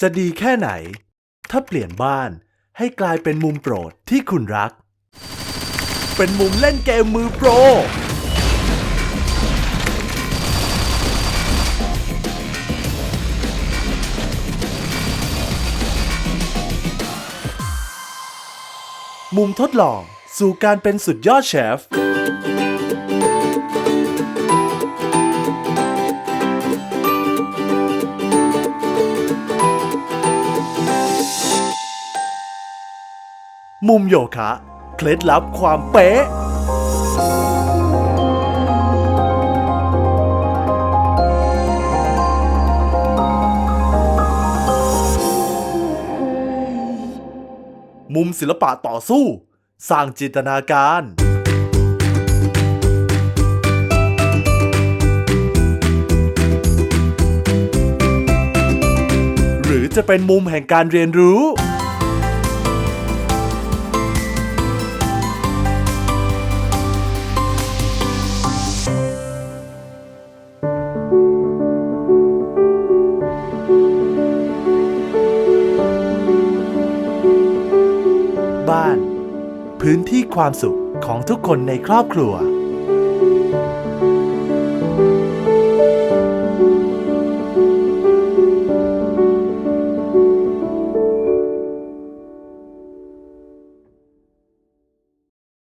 จะดีแค่ไหน ถ้าเปลี่ยนบ้านให้กลายเป็นมุมโปรดที่คุณรัก เป็นมุมเล่นเกมมือโปร มุมทดลองสู่การเป็นสุดยอดเชฟ มุมโยคะ เคล็ดลับความเป๊ะ มุมศิลปะต่อสู้ สร้างจินตนาการ หรือจะเป็นมุมแห่งการเรียนรู้ บ้าน พื้นที่ความสุขของทุกคนในครอบครัว